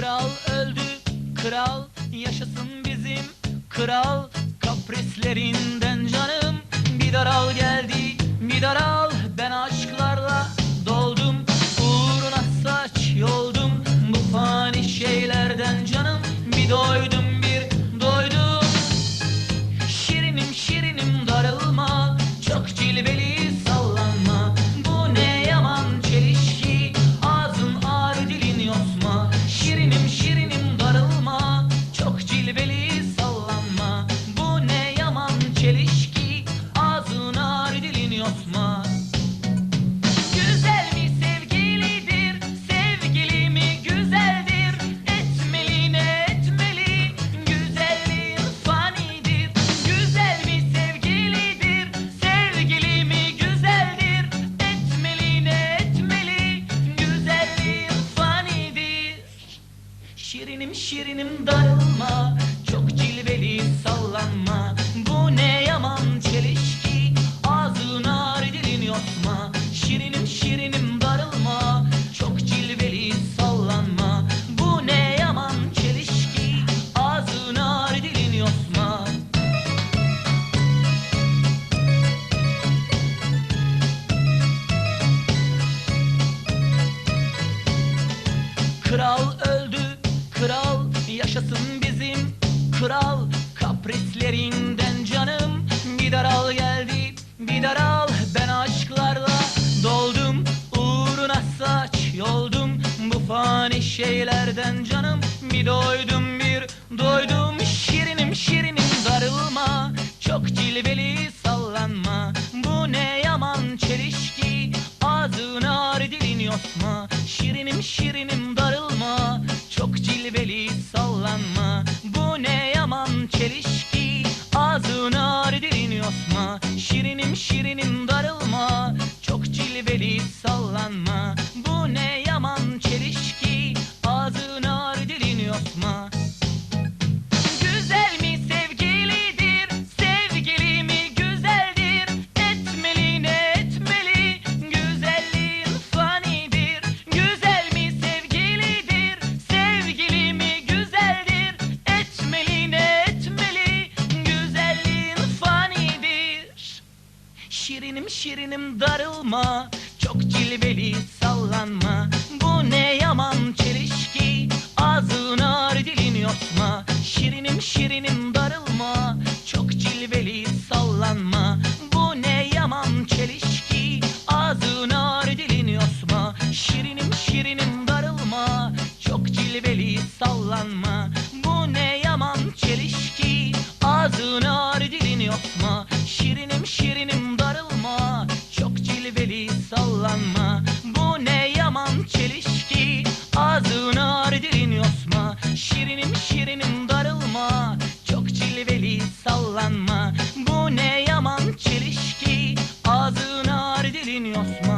Kral öldü, kral yaşasın bizim. Kral Kaprislerinden canım. Bir daral geldi, bir daral Şirinim şirinim darılma Çok cilveli sallanma. Bu ne yaman çelişki? Ağzın ağrı dilin yosma Şirinim şirinim darılma. Çok cilveli sallanma. Bu ne yaman çelişki? Ağzın ağrı dilin yosma Kral kral yaşasın bizim kral. Kaprislerinden canım bir daral geldi, bir daral. Ben aşklarla doldum uğruna saç yoldum. Bu fani şeylerden canım bir doydum bir doydum. Şirinim şirinim darılma çok cilveli sallanma. Bu ne yaman çelişki ağzın ağrı dilin yosma. Şirinim şirinim şirinim darılma çok cilveli sallanma Şirinim darılma Çok cilveli sallanma. Bu ne yaman çelişki Ağzın ağrı dilin yosma Şirinim şirinim darılma sallanma Bu ne yaman çelişki. Ağzını ar dilin yosma. Şirinim şirinim darılma. Çok cilveli sallanma. Bu ne yaman çelişki. Ağzını ar dilin yosma.